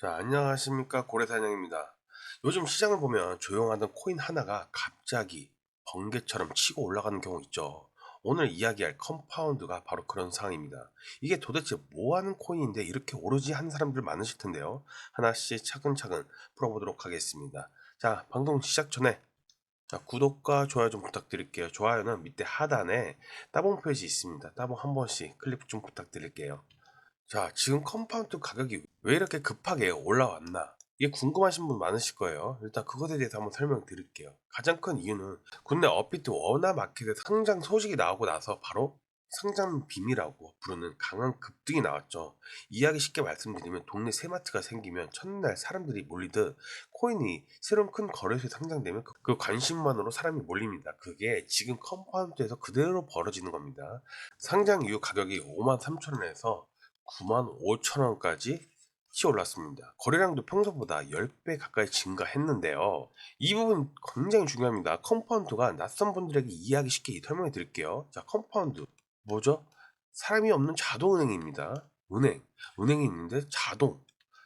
자, 안녕하십니까. 고래사냥입니다. 요즘 시장을 보면 조용하던 코인 하나가 갑자기 번개처럼 치고 올라가는 경우 있죠. 오늘 이야기할 컴파운드가 바로 그런 상황입니다. 이게 도대체 뭐 하는 코인인데 이렇게 오르지 하는 사람들 많으실 텐데요. 하나씩 차근차근 풀어보도록 하겠습니다. 자, 방송 시작 전에 자, 구독과 좋아요 좀 부탁드릴게요. 좋아요는 밑에 하단에 따봉 표시 있습니다. 따봉 한 번씩 클릭 좀 부탁드릴게요. 자, 지금 컴파운드 가격이 왜 이렇게 급하게 올라왔나? 이게 궁금하신 분 많으실 거예요. 일단 그것에 대해서 한번 설명드릴게요. 가장 큰 이유는 국내 업비트 원화 마켓에 상장 소식이 나오고 나서 바로 상장 빔이라고 부르는 강한 급등이 나왔죠. 이야기 쉽게 말씀드리면 동네 새마트가 생기면 첫날 사람들이 몰리듯 코인이 새로운 큰 거래소에 상장되면 그- 그 관심만으로 사람이 몰립니다. 그게 지금 컴파운드에서 그대로 벌어지는 겁니다. 상장 이후 가격이 5만 3천 원에서 9만 5천 원까지 치 올랐습니다. 거래량도 평소보다 10배 가까이 증가했는데요. 이 부분 굉장히 중요합니다. 컴파운드가 낯선 분들에게 이해하기 쉽게 설명해 드릴게요. 자, 컴파운드. 뭐죠? 사람이 없는 자동은행입니다. 은행. 은행이 있는데 자동.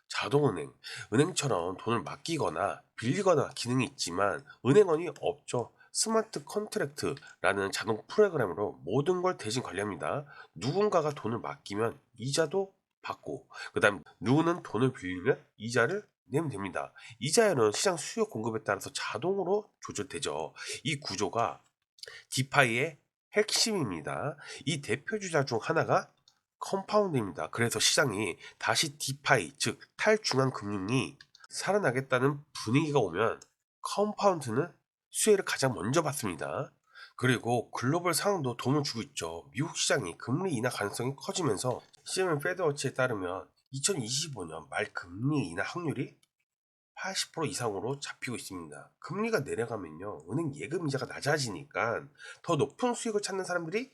자동은행. 은행처럼 돈을 맡기거나 빌리거나 기능이 있지만 은행원이 없죠. 스마트 컨트랙트라는 자동 프로그램으로 모든 걸 대신 관리합니다. 누군가가 돈을 맡기면 이자도 받고 그다음 누구는 돈을 빌리면 이자를 내면 됩니다. 이자율은 시장 수요 공급에 따라서 자동으로 조절되죠. 이 구조가 디파이의 핵심입니다. 이 대표 주자 중 하나가 컴파운드입니다. 그래서 시장이 다시 디파이 즉 탈중앙 금융이 살아나겠다는 분위기가 오면 컴파운드는 수혜를 가장 먼저 받습니다. 그리고 글로벌 상황도 도움을 주고 있죠. 미국 시장이 금리 인하 가능성이 커지면서 CMM 페드워치에 따르면 2025년 말 금리 인하 확률이 80% 이상으로 잡히고 있습니다. 금리가 내려가면요, 은행 예금 이자가 낮아지니까 더 높은 수익을 찾는 사람들이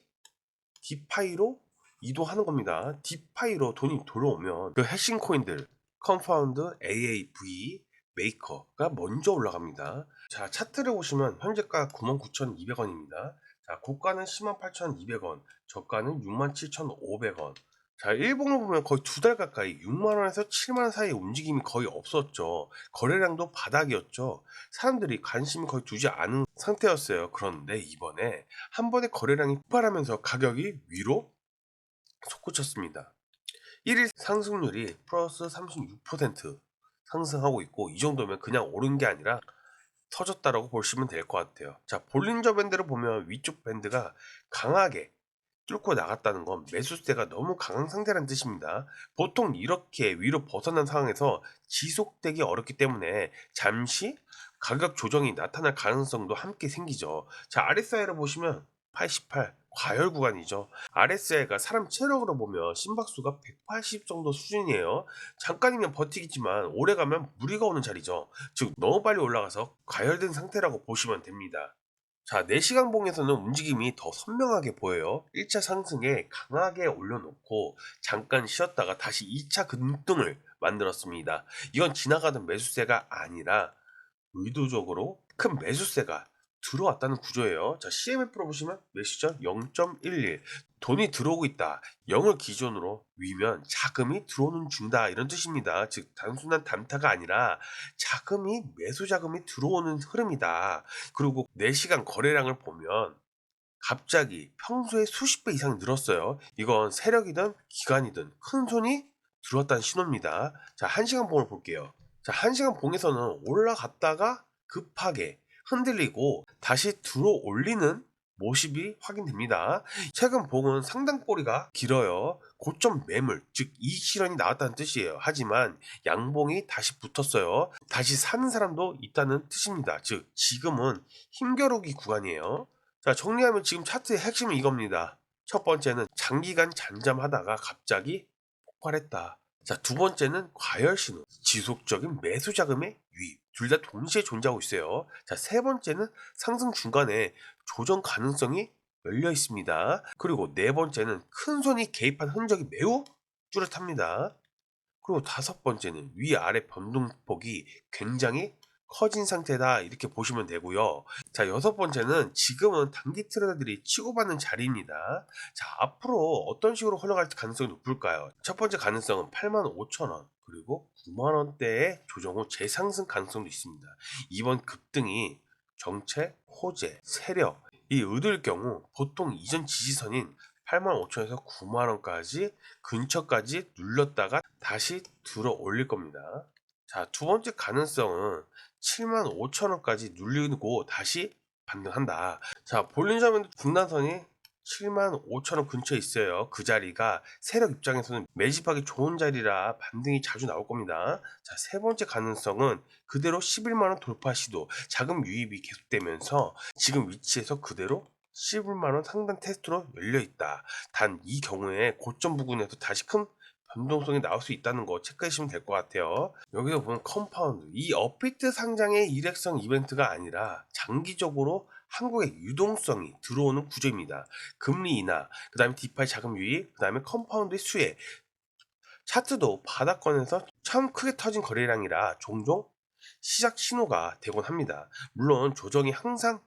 디파이로 이동하는 겁니다. 디파이로 돈이 들어오면 그 핵심 코인들, 컴파운드, AAV, 메이커가 먼저 올라갑니다. 자, 차트를 보시면 현재가 99,200원입니다. 자, 고가는 108,200원, 저가는 67,500원. 자, 일봉을 보면 거의 두 달 가까이 6만원에서 7만원 사이의 움직임이 거의 없었죠. 거래량도 바닥이었죠. 사람들이 관심이 거의 두지 않은 상태였어요. 그런데 이번에 한 번에 거래량이 폭발하면서 가격이 위로 솟구쳤습니다. 1일 상승률이 플러스 36% 상승하고 있고 이 정도면 그냥 오른 게 아니라 터졌다라고 보시면 될 것 같아요. 자, 볼린저 밴드를 보면 위쪽 밴드가 강하게 뚫고 나갔다는 건 매수세가 너무 강한 상태라는 뜻입니다. 보통 이렇게 위로 벗어난 상황에서 지속되기 어렵기 때문에 잠시 가격 조정이 나타날 가능성도 함께 생기죠. 자, RSI를 보시면 88 과열 구간이죠. RSI가 사람 체력으로 보면 심박수가 180 정도 수준이에요. 잠깐이면 버티겠지만 오래 가면 무리가 오는 자리죠. 즉 너무 빨리 올라가서 과열된 상태라고 보시면 됩니다. 자, 4시간 봉에서는 움직임이 더 선명하게 보여요. 1차 상승에 강하게 올려놓고 잠깐 쉬었다가 다시 2차 급등을 만들었습니다. 이건 지나가던 매수세가 아니라 의도적으로 큰 매수세가 들어왔다는 구조예요. 자, CMF로 보시면 몇 시죠? 0.11. 돈이 들어오고 있다. 0을 기준으로 위면 자금이 들어오는 중다. 이런 뜻입니다. 즉, 단순한 단타가 아니라 자금이, 매수 자금이 들어오는 흐름이다. 그리고 4시간 거래량을 보면 갑자기 평소에 수십 배 이상 늘었어요. 이건 세력이든 기관이든 큰 손이 들어왔다는 신호입니다. 자, 1시간 봉을 볼게요. 자, 1시간 봉에서는 올라갔다가 급하게 흔들리고 다시 들어 올리는 모습이 확인됩니다. 최근 봉은 상당 꼬리가 길어요. 고점 매물, 즉 이익 실현이 나왔다는 뜻이에요. 하지만 양봉이 다시 붙었어요. 다시 사는 사람도 있다는 뜻입니다. 즉 지금은 힘겨루기 구간이에요. 자 정리하면 지금 차트의 핵심은 이겁니다. 첫 번째는 장기간 잠잠하다가 갑자기 폭발했다. 자, 두 번째는 과열 신호, 지속적인 매수 자금의 유입. 둘 다 동시에 존재하고 있어요. 자, 세 번째는 상승 중간에 조정 가능성이 열려 있습니다. 그리고 네 번째는 큰 손이 개입한 흔적이 매우 뚜렷합니다. 그리고 다섯 번째는 위아래 변동폭이 굉장히 커진 상태다 이렇게 보시면 되고요. 자 여섯 번째는 지금은 단기 트레이더들이 치고받는 자리입니다. 자 앞으로 어떤 식으로 흘러갈 가능성이 높을까요? 첫 번째 가능성은 85,000원 그리고 9만 원대의 조정 후 재상승 가능성도 있습니다. 이번 급등이 정체, 호재, 세력 이 의도일 경우 보통 이전 지지선인 8만 5천에서 9만 원까지 근처까지 눌렀다가 다시 들어 올릴 겁니다. 자, 두 번째 가능성은 7만 5천 원까지 눌리고 다시 반등한다. 자, 볼린저면 중단선이 7만 5천 원 근처에 있어요. 그 자리가 세력 입장에서는 매집하기 좋은 자리라 반등이 자주 나올 겁니다. 자, 세 번째 가능성은 그대로 11만 원 돌파 시도, 자금 유입이 계속되면서 지금 위치에서 그대로 11만 원 상단 테스트로 열려 있다. 단 이 경우에 고점 부근에서 다시 큰 변동성이 나올 수 있다는 거 체크하시면 될 것 같아요. 여기서 보면 컴파운드. 이 업비트 상장의 일회성 이벤트가 아니라 장기적으로 한국의 유동성이 들어오는 구조입니다. 금리 인하, 그 다음에 디파이 자금 유입, 그 다음에 컴파운드의 수혜. 차트도 바닥권에서 처음 크게 터진 거래량이라 종종 시작 신호가 되곤 합니다. 물론 조정이 항상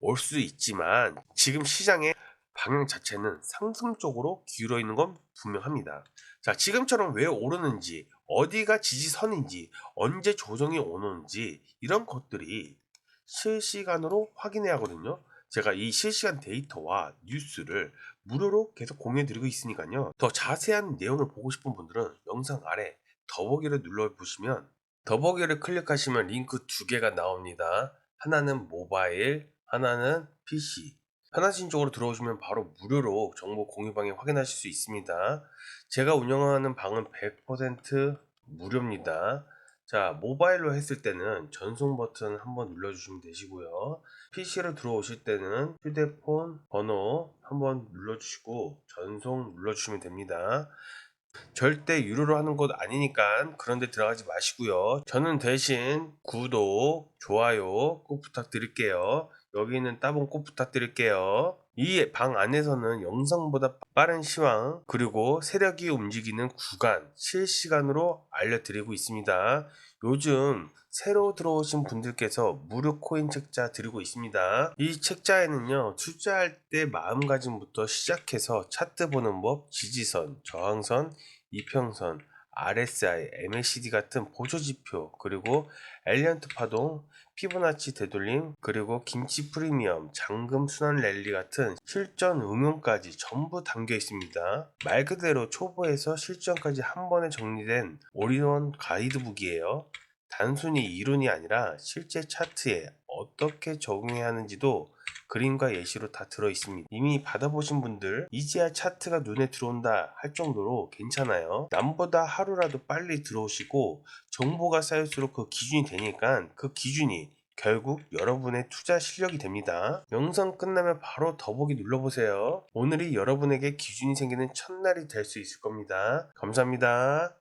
올 수 있지만 지금 시장의 방향 자체는 상승 쪽으로 기울어 있는 건 분명합니다. 자, 지금처럼 왜 오르는지, 어디가 지지선인지, 언제 조정이 오는지 이런 것들이 실시간으로 확인해야 하거든요. 제가 이 실시간 데이터와 뉴스를 무료로 계속 공유해드리고 있으니까요. 더 자세한 내용을 보고 싶은 분들은 영상 아래 더보기를 눌러보시면 더보기를 클릭하시면 링크 두 개가 나옵니다. 하나는 모바일, 하나는 PC. 편하신 쪽으로 들어오시면 바로 무료로 정보 공유 방에 확인하실 수 있습니다. 제가 운영하는 방은 100% 무료입니다. 자, 모바일로 했을 때는 전송 버튼 한번 눌러주시면 되시고요. PC로 들어오실 때는 휴대폰 번호 한번 눌러주시고 전송 눌러주시면 됩니다. 절대 유료로 하는 것 아니니까 그런데 들어가지 마시고요. 저는 대신 구독, 좋아요 꼭 부탁드릴게요. 여기는 따봉 꼭 부탁드릴게요. 이 방 안에서는 영상보다 빠른 시황 그리고 세력이 움직이는 구간 실시간으로 알려드리고 있습니다. 요즘 새로 들어오신 분들께서 무료 코인 책자 드리고 있습니다. 이 책자에는요, 투자할 때 마음가짐부터 시작해서 차트 보는 법, 지지선, 저항선, 이평선, RSI, MACD 같은 보조 지표, 그리고 엘리언트 파동, 피보나치 되돌림, 그리고 김치 프리미엄, 잔금 순환 랠리 같은 실전 응용까지 전부 담겨 있습니다. 말 그대로 초보에서 실전까지 한 번에 정리된 올인원 가이드북이에요. 단순히 이론이 아니라 실제 차트에 어떻게 적용해야 하는지도 그림과 예시로 다 들어 있습니다. 이미 받아보신 분들 이제야 차트가 눈에 들어온다 할 정도로 괜찮아요. 남보다 하루라도 빨리 들어오시고 정보가 쌓일수록 그 기준이 되니까 그 기준이 결국 여러분의 투자 실력이 됩니다. 영상 끝나면 바로 더보기 눌러보세요. 오늘이 여러분에게 기준이 생기는 첫날이 될 수 있을 겁니다. 감사합니다.